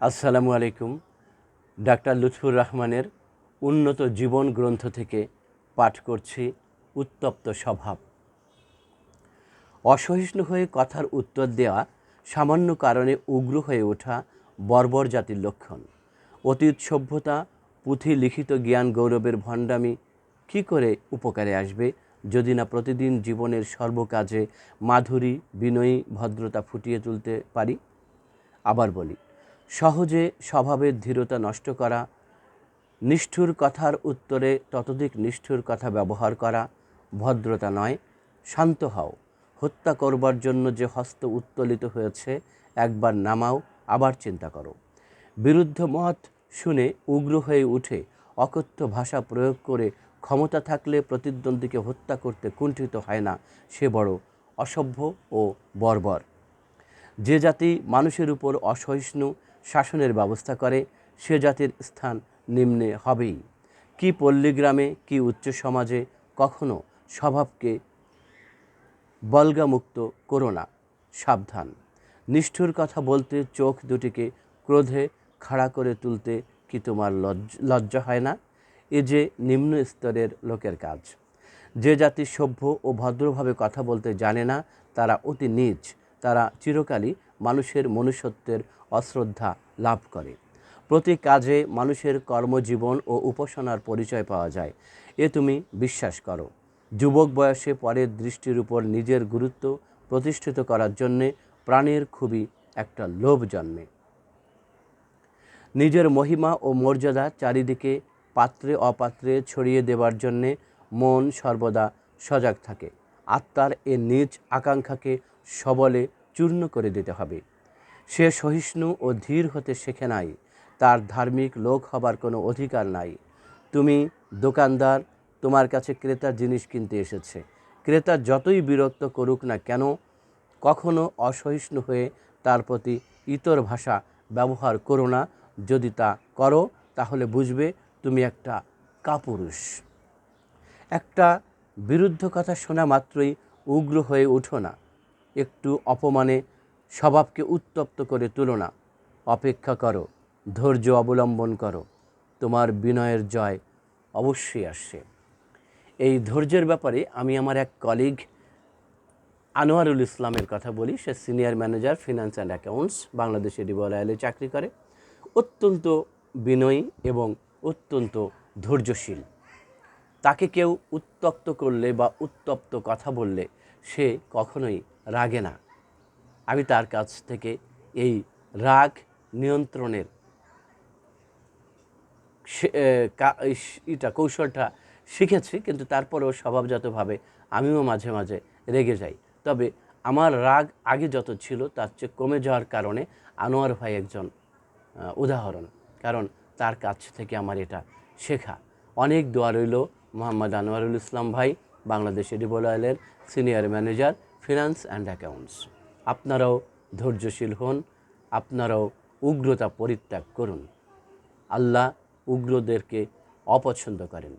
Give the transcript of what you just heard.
আসসালামু আলাইকুম। ডাক্তার লুৎফুর রহমানের উন্নত জীবন গ্রন্থ থেকে পাঠ করছি উত্তপ্ত স্বভাব। অসহিষ্ণু হয়ে কথার উত্তর দেওয়া সামান্য কারণে উগ্র হয়ে ওঠা বর্বর জাতির লক্ষণ। অতীত সভ্যতা পুঁথি লিখিত জ্ঞান গৌরবের ভণ্ডামি কী করে উপকারে আসবে যদি না প্রতিদিন জীবনের সর্বকাজে মাধুরী, বিনয়ী, ভদ্রতা ফুটিয়ে তুলতে পারি? আবার বলি সহজে স্বভাবের ধীরতা নষ্ট করা, নিষ্ঠুর কথার উত্তরে ততোধিক নিষ্ঠুর কথা ব্যবহার করা ভদ্রতা নয়, শান্ত হও। হত্যা করবার জন্য যে হস্ত উত্তোলিত হয়েছে, একবার নামাও, আবার চিন্তা করো। বিরুদ্ধ মত শুনে উগ্র হয়ে উঠে অকথ্য ভাষা প্রয়োগ করে ক্ষমতা থাকলে প্রতিদ্বন্দ্বীকে হত্যা করতে কুণ্ঠিত হয় না, সে বড় অসভ্য ও বর্বর। যে জাতি মানুষের উপর অসহিষ্ণু শাসনের ব্যবস্থা করে, সে জাতির স্থান নিম্নে হবেই। কি পল্লীগ্রামে, কি উচ্চ সমাজে কখনো স্বভাবকে বলগামুক্ত করো না। সাবধান। নিষ্ঠুর কথা বলতে চোখ দুটিকে ক্রোধে খাড়া করে তুলতে কি তোমার লজ্জ হয় না? এ যে নিম্ন স্তরের লোকের কাজ। যে জাতি সভ্য ও ভদ্রভাবে কথা বলতে জানে না, তারা অতি নীচ, তারা চিরকালই মানুষের মনুষ্যত্বের অশ্রদ্ধা লাভ করে। প্রতি কাজে মানুষের কর্মজীবন ও উপাসনার পরিচয় পাওয়া যায়। এ তুমি বিশ্বাস করো। যুবক বয়সে পরের দৃষ্টির উপর নিজের গুরুত্ব প্রতিষ্ঠিত করার জন্যে প্রাণের খুবই একটা লোভ জন্মে। নিজের মহিমা ও মর্যাদা চারিদিকে পাত্রে অপাত্রে ছড়িয়ে দেবার জন্যে মন সর্বদা সজাগ থাকে। আত্মার এ নিজ আকাঙ্ক্ষাকে সবলে চূর্ণ করে দিতে হবে। সে সহিষ্ণু ও ধীর হতে শেখে নাই, তার ধার্মিক লোক হবার কোনো অধিকার নাই। তুমি দোকানদার, তোমার কাছে ক্রেতার জিনিস কিনতে এসেছে। ক্রেতা যতই বিরক্ত করুক না কেন, কখনো অসহিষ্ণু হয়ে তার প্রতি ইতর ভাষা ব্যবহার করো না। যদি তা করো, তাহলে বুঝবে তুমি একটা কাপুরুষ। একটা বিরুদ্ধ কথা শোনা মাত্রই উগ্র হয়ে উঠো না। একটু অপমানে স্বভাবকে উত্তপ্ত করে তুলো না অপেক্ষা করো, ধৈর্য অবলম্বন করো, তোমার বিনয়ের জয় অবশ্যই আসছে। এই ধৈর্যের ব্যাপারে আমি আমার এক কলিগ আনোয়ারুল ইসলামের কথা বলি। সে senior manager finance and accounts বাংলাদেশে ডিবলায়ালে চাকরি করে। অত্যন্ত বিনয়ী এবং অত্যন্ত ধৈর্যশীল। তাকে কেউ উত্তপ্ত করলে বা উত্তপ্ত কথা বললে সে কখনোই রাগে না। আমি তার কাছ থেকে এই রাগ নিয়ন্ত্রণের সে- এ, কা- এই স- ইটা কৌশলটা শিখেছি কিন্তু তারপরেও স্বভাবজাতভাবে আমিও মাঝে মাঝে রেগে যাই। তবে আমার রাগ আগে যত ছিল তার চেয়ে কমে যাওয়ার কারণে আনোয়ার ভাই একজন উদাহরণ। কারণ তার কাছ থেকে আমার এটা শেখা। অনেক দোয়া রইল মোহাম্মদ আনোয়ারুল ইসলাম ভাই বাংলাদেশ এডিবল অয়েলের senior manager finance and accounts. আপনারাও ধৈর্যশীল হন আপনারাও উগ্রতা পরিত্যাগ করুন। আল্লাহ উগ্রদেরকে অপছন্দ করেন।